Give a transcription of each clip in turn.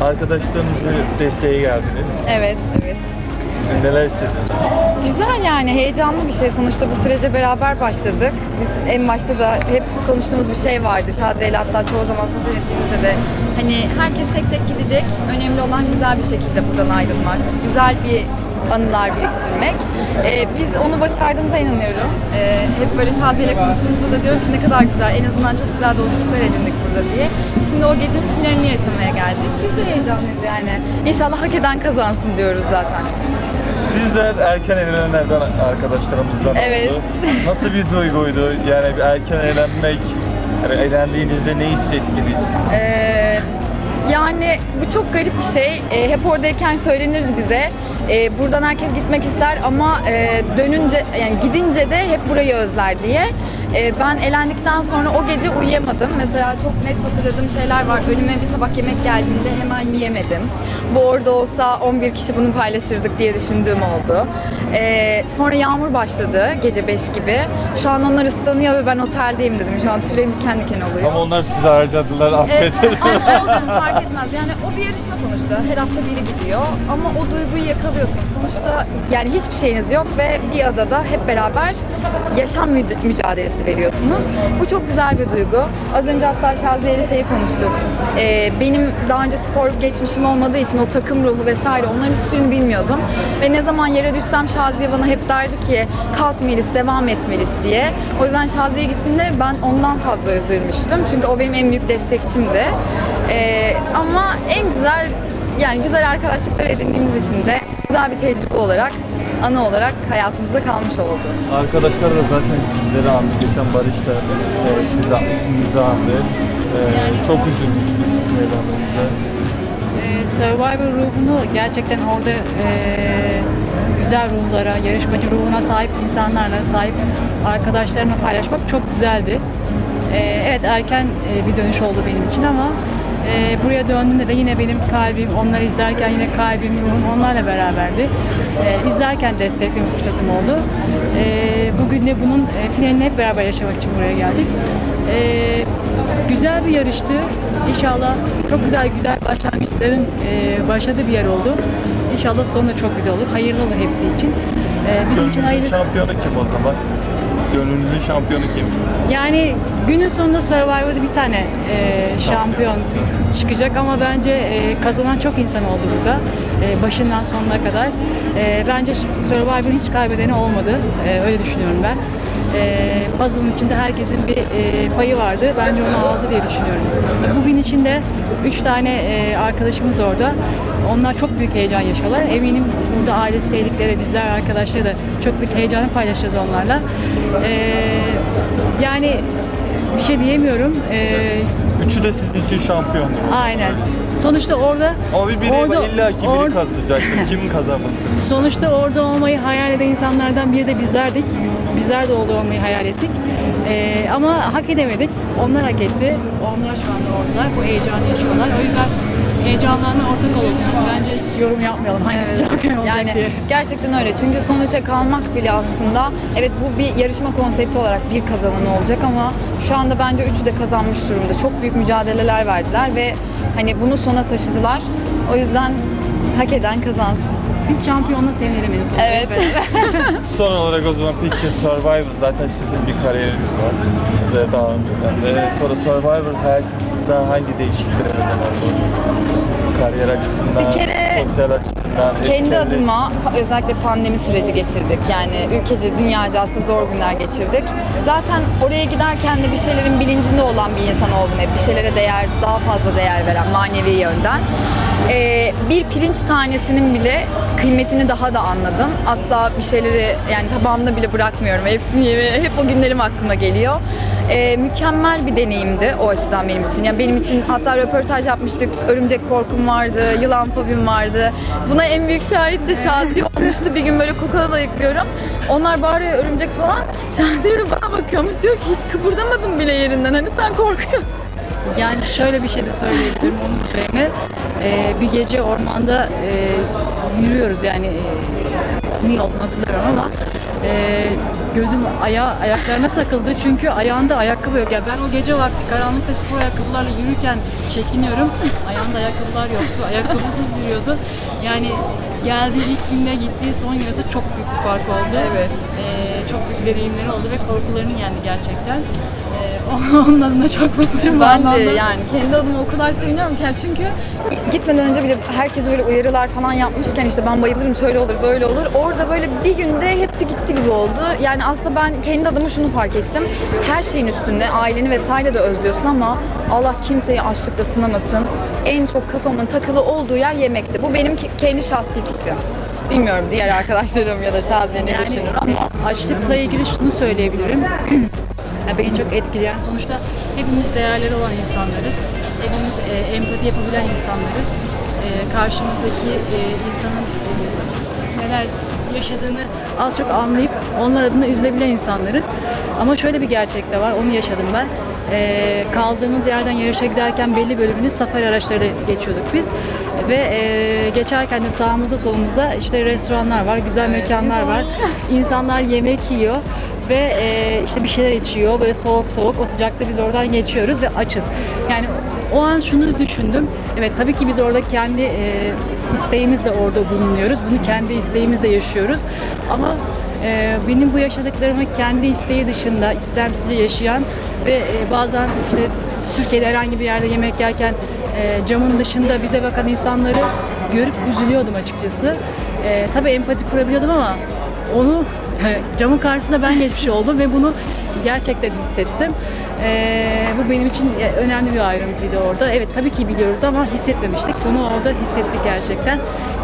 Arkadaşlarınızla desteğe geldiniz. Evet, evet. Neler hissediyorsunuz? Güzel yani heyecanlı bir şey. Sonuçta bu sürece beraber başladık. Biz en başta da hep konuştuğumuz bir şey vardı. Şadiye ile hatta çoğu zaman sohbet ettiğimizde de hani herkes tek tek gidecek. Önemli olan güzel bir şekilde buradan ayrılmak. Güzel bir anılar biriktirmek. Ee, biz onu başardığımıza inanıyorum. Ee, hep böyle Şaziye ile konuştuğumuzda da diyoruz ki ne kadar güzel, en azından çok güzel dostluklar edindik burada diye. Şimdi o gecenin finalini yaşamaya geldik. Biz de heyecanlıyız yani. İnşallah hak eden kazansın diyoruz zaten. Sizler erken elenenlerden arkadaşlarımızdan Evet. oldu. Nasıl bir duyguydu? Yani bir erken elenmek, yani elendiğinizde ne hissettiniz? Ee, yani bu çok garip bir şey. Ee, hep oradayken söylenirdi bize. Ee, buradan herkes gitmek ister ama e, dönünce yani gidince de hep burayı özler diye. Ee, ben elendikten sonra o gece uyuyamadım. Mesela çok net hatırladığım şeyler var. Önüme bir tabak yemek geldiğinde hemen yiyemedim. Bu orada olsa 11 kişi bunu paylaşırdık diye düşündüğüm oldu. Ee, sonra yağmur başladı gece 5 gibi. Şu an onlar ıslanıyor ve ben oteldeyim dedim. Şu an tüylerim diken diken oluyor. Ama onlar sizi harcadılar, E, affedin. ama olsun fark etmez. Yani bir yarışma sonuçta. Her hafta biri gidiyor. Ama o duyguyu yakalıyorsun. Sonuçta yani hiçbir şeyiniz yok ve bir adada hep beraber yaşam mü- mücadelesi veriyorsunuz. Bu çok güzel bir duygu. Az önce hatta Şaziye ile şeyi konuştuk. E, benim daha önce spor geçmişim olmadığı için o takım ruhu vesaire onların hiçbirini bilmiyordum. Ve ne zaman yere düşsem Şaziye bana hep derdi ki kalk devam et diye. O yüzden Şaziye gittiğinde ben ondan fazla üzülmüştüm. Çünkü o benim en büyük destekçimdi. Ee, ama en güzel yani güzel arkadaşlıklar edindiğimiz için de güzel bir tecrübe olarak anı olarak hayatımızda kalmış oldu. Arkadaşlar da zaten sizleri andı. Geçen Barış da e, size isminizi andı. E, çok üzülmüştü sizin evlenmenizde. Ee, Survivor ruhunu gerçekten orada ee, güzel ruhlara, yarışmacı ruhuna sahip insanlarla, sahip arkadaşlarımla paylaşmak çok güzeldi. Ee, evet erken ee, bir dönüş oldu benim için ama ee, buraya döndüğümde de yine benim kalbim, onları izlerken yine kalbim, ruhum onlarla beraberdi. Ee, izlerken destekleme fırsatım oldu. Ee, bugün de bunun ee, finalini hep beraber yaşamak için buraya geldik. Ee, güzel bir yarıştı. İnşallah çok güzel güzel başlangıçların e, başladığı bir yer oldu. İnşallah sonu da çok güzel olur. Hayırlı olur hepsi için. E, bizim için Gönlünüzün hayırlı. şampiyonu kim o zaman? Gönlünüzün şampiyonu kim? Yani günün sonunda Survivor'da bir tane e, şampiyon çıkacak ama bence e, kazanan çok insan oldu burada. E, başından sonuna kadar. E, bence Survivor'ın hiç kaybedeni olmadı. E, öyle düşünüyorum ben. E, puzzle'ın içinde herkesin bir e, payı vardı. Bence onu aldı diye düşünüyorum. Bugün içinde üç tane e, arkadaşımız orada. Onlar çok büyük heyecan yaşıyorlar. Eminim burada aile sevdikleri, bizler arkadaşları da çok büyük heyecanı paylaşacağız onlarla. E, yani bir şey diyemiyorum. E, Üçü de sizin için şampiyondu. aynen. Sonuçta orada Ama bir biri orada- illa ki biri or- kazanacaktı. kim kazanmasın? Sonuçta orada olmayı hayal eden insanlardan biri de bizlerdik. Bizler de orada olmayı hayal ettik. Ee, ama hak edemedik. Onlar hak etti. Onlar şu anda oradalar. Bu heyecanı yaşıyorlar. O yüzden heyecanlarına ortak olalım. Bence hiç yorum yapmayalım. Hangisi Evet. şampiyon olacak Yani diye. gerçekten öyle. Çünkü sonuca kalmak bile aslında evet bu bir yarışma konsepti olarak bir kazanan olacak ama şu anda bence üçü de kazanmış durumda. Çok büyük mücadeleler verdiler ve hani bunu sona taşıdılar. O yüzden hak eden kazansın. Biz şampiyonla sevinelim en sonunda. Evet. Son olarak o zaman peki Survivor zaten sizin bir kariyeriniz var. Ve daha önceden. Ve sonra Survivor hayatınızda hangi değişikliklere neden oldu? Kariyer açısından, Bir kere sosyal açısından, Kendi etkileri- adıma pa- özellikle pandemi süreci geçirdik. Yani ülkece, dünyaca aslında zor günler geçirdik. Zaten oraya giderken de bir şeylerin bilincinde olan bir insan oldum hep. Bir şeylere değer, daha fazla değer veren manevi yönden. Ee, bir pirinç tanesinin bile kıymetini daha da anladım. Asla bir şeyleri yani tabağımda bile bırakmıyorum. Hepsini yemeye, hep o günlerim aklıma geliyor. Ee, mükemmel bir deneyimdi o açıdan benim için. Yani benim için hatta röportaj yapmıştık. Örümcek korkum vardı, yılan fobim vardı. Buna en büyük şahit de Şazi olmuştu. Bir gün böyle kokala da ayıklıyorum. Onlar bağırıyor örümcek falan. Şazi de bana bakıyormuş. Diyor ki hiç kıpırdamadın bile yerinden. Hani sen korkuyorsun. Yani şöyle bir şey de söyleyebilirim onun üzerine. Ee, bir gece ormanda e, yürüyoruz yani e, niye olduğunu hatırlamıyorum ama e, gözüm aya ayaklarına takıldı çünkü ayağında ayakkabı yok. Ya ben o gece vakti karanlıkta spor ayakkabılarla yürürken çekiniyorum. Ayağında ayakkabılar yoktu. Ayakkabısız yürüyordu. Yani geldiği ilk günde gittiği son gün arasında çok büyük bir fark oldu. Evet. Ee, çok büyük deneyimleri oldu ve korkularını yendi gerçekten. Ee, onun adına çok mutluyum Ben de yani kendi adıma o kadar seviniyorum ki yani çünkü gitmeden önce bile herkese böyle uyarılar falan yapmışken işte ben bayılırım şöyle olur böyle olur. Orada böyle bir günde hepsi gitti gibi oldu. Yani aslında ben kendi adıma şunu fark ettim. Her şeyin üstünde aileni vesaire de özlüyorsun ama Allah kimseyi açlıkta sınamasın. En çok kafamın takılı olduğu yer yemekti. Bu benim ke- kendi şahsi fikrim. Bilmiyorum diğer arkadaşlarım ya da Şaziye ne düşünür ama. Açlıkla ilgili şunu söyleyebilirim. Yani beni çok etkileyen, sonuçta hepimiz değerleri olan insanlarız. Hepimiz e, empati yapabilen insanlarız. E, karşımızdaki e, insanın e, neler yaşadığını az çok anlayıp onlar adına üzülebilen insanlarız. Ama şöyle bir gerçek de var, onu yaşadım ben. E, kaldığımız yerden yarışa giderken belli bölümünü safari araçları geçiyorduk biz. Ve e, geçerken de sağımızda solumuzda işte restoranlar var, güzel mekanlar var. İnsanlar yemek yiyor ve e, işte bir şeyler içiyor böyle soğuk soğuk o sıcakta biz oradan geçiyoruz ve açız. Yani o an şunu düşündüm. Evet tabii ki biz orada kendi e, isteğimizle orada bulunuyoruz. Bunu kendi isteğimizle yaşıyoruz. Ama e, benim bu yaşadıklarımı kendi isteği dışında istemsizce yaşayan ve e, bazen işte Türkiye'de herhangi bir yerde yemek yerken e, camın dışında bize bakan insanları görüp üzülüyordum açıkçası. E, tabii empati kurabiliyordum ama onu camın karşısında ben geçmiş oldum ve bunu gerçekten hissettim. Ee, bu benim için önemli bir ayrıntıydı orada. Evet tabii ki biliyoruz ama hissetmemiştik. Bunu orada hissettik gerçekten.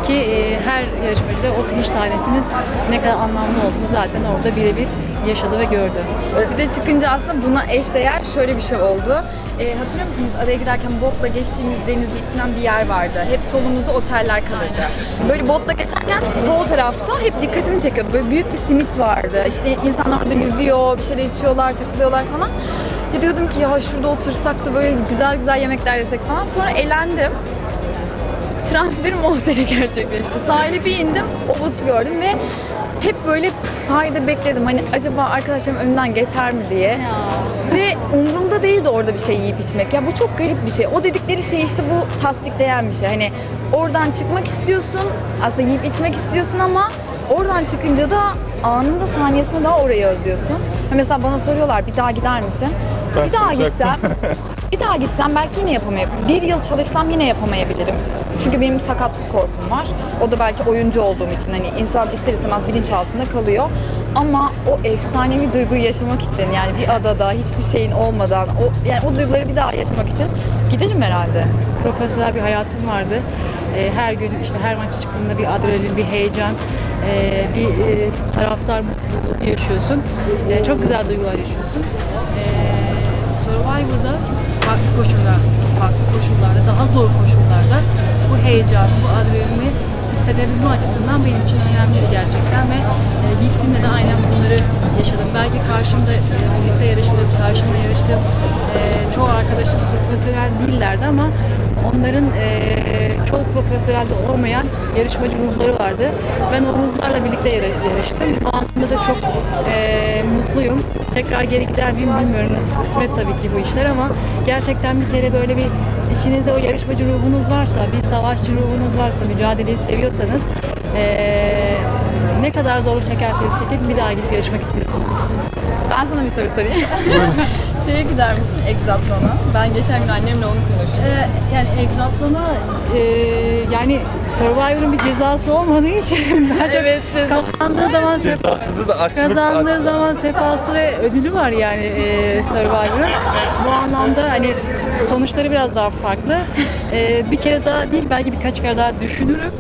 Ki e, her yarışmacı da o finish sahnesinin ne kadar anlamlı olduğunu zaten orada birebir yaşadı ve gördü. Bir de çıkınca aslında buna eşdeğer şöyle bir şey oldu. Ee, hatırlıyor musunuz araya giderken botla geçtiğimiz deniz üstünden bir yer vardı. Hep solumuzda oteller kalırdı. Böyle botla geçerken sol tarafta hep dikkatimi çekiyordu. Böyle büyük bir simit vardı. İşte insanlar orada yüzüyor, bir şeyler içiyorlar, takılıyorlar falan. Ya diyordum ki ya şurada otursak da böyle güzel güzel yemekler yesek falan. Sonra elendim. Transferim o otele gerçekleşti. Sahile bir indim, o botu gördüm ve hep böyle sahilde bekledim. Hani acaba arkadaşlarım önümden geçer mi diye. Ve umurumda değildi orada bir şey yiyip içmek. Ya bu çok garip bir şey. O dedikleri şey işte bu tasdikleyen bir şey. Hani oradan çıkmak istiyorsun, aslında yiyip içmek istiyorsun ama oradan çıkınca da anında saniyesinde daha orayı özlüyorsun. Mesela bana soruyorlar bir daha gider misin? Ben bir daha gitsem bir daha gitsem belki yine yapamayabilirim. Bir yıl çalışsam yine yapamayabilirim. Çünkü benim sakatlık korkum var. O da belki oyuncu olduğum için hani insan ister istemez bilinçaltında kalıyor. Ama o efsanevi duyguyu yaşamak için yani bir adada hiçbir şeyin olmadan o yani o duyguları bir daha yaşamak için giderim herhalde. profesyonel bir hayatım vardı. Ee, her gün işte her maç çıktığında bir adrenalin, bir heyecan, ee, bir e, taraftar mutluluğu yaşıyorsun. Ee, çok güzel duygular yaşıyorsun. Survivor'da farklı koşullar, farklı koşullarda, daha zor koşullarda bu heyecan, bu adrenalini hissedebilme açısından benim için önemliydi gerçekten ve e, gittiğimde de aynen bunları yaşadım. Belki karşımda e, birlikte yarıştım, karşımda yarıştım. E, çoğu arkadaşım profesyonel değillerdi ama onların e, çoğu profesyonelde olmayan yarışmacı ruhları vardı. Ben o ruhlarla birlikte yarıştım. Bu anlamda da çok e, mutluyum. Tekrar geri gider miyim bilmiyorum. Nasıl kısmet tabii ki bu işler ama gerçekten bir kere böyle bir içinizde o yarışmacı ruhunuz varsa, bir savaşçı ruhunuz varsa, mücadeleyi seviyorsanız e, ne kadar zorluk çekerseniz çekin bir daha gidip yarışmak istiyorsunuz. Ben sana bir soru sorayım. Şeye gider misin Exatlon'a? Ben geçen gün annemle onu konuştum. Ee, yani egzatlama e, yani Survivor'ın bir cezası olmadığı için bence Evet, kazandığı zaman Cezasında da açlık kazandığı açlık. zaman sefası ve ödülü var yani e, Survivor'ın. Bu anlamda hani sonuçları biraz daha farklı. E, bir kere daha değil belki birkaç kere daha düşünürüm.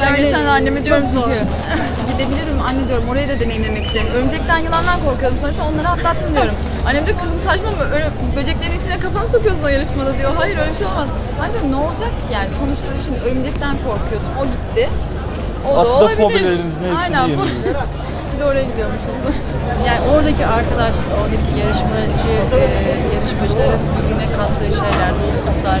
Ben Yani geçen anneme diyorum çünkü gidebilirim anne diyorum orayı da deneyimlemek isterim. Örümcekten yılandan korkuyordum sonuçta onları atlattım diyorum. Annem diyor kızım saçma mı? Öyle böceklerin içine kafanı sokuyorsun o yarışmada diyor. Hayır öyle bir şey olmaz. Ben diyorum ne olacak ki yani sonuçta düşün örümcekten korkuyordum o gitti. O da Aslında olabilir. fobilerinizin hepsini Aynen. bir de oraya gidiyormuşuz. Yani oradaki arkadaş, oradaki yarışmacı, e, yarışmacıların birbirine kattığı şeyler, dostluklar,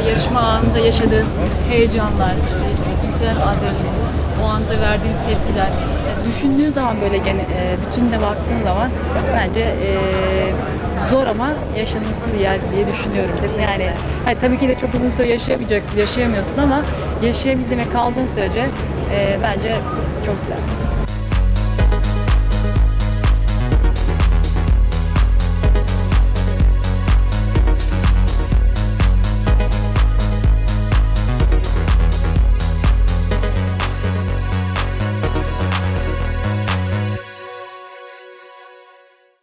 işte yarışma anında yaşadığın heyecanlar, işte yükselen adrenalin, o anda verdiğin tepkiler. E, düşündüğün zaman böyle gene, e, bütününe baktığın zaman bence e, zor ama yaşanması bir yer diye düşünüyorum. Yani hayır, tabii ki de çok uzun süre yaşayamayacaksın, yaşayamıyorsun ama yaşayabildiğin ve kaldığın sürece e, bence çok güzel.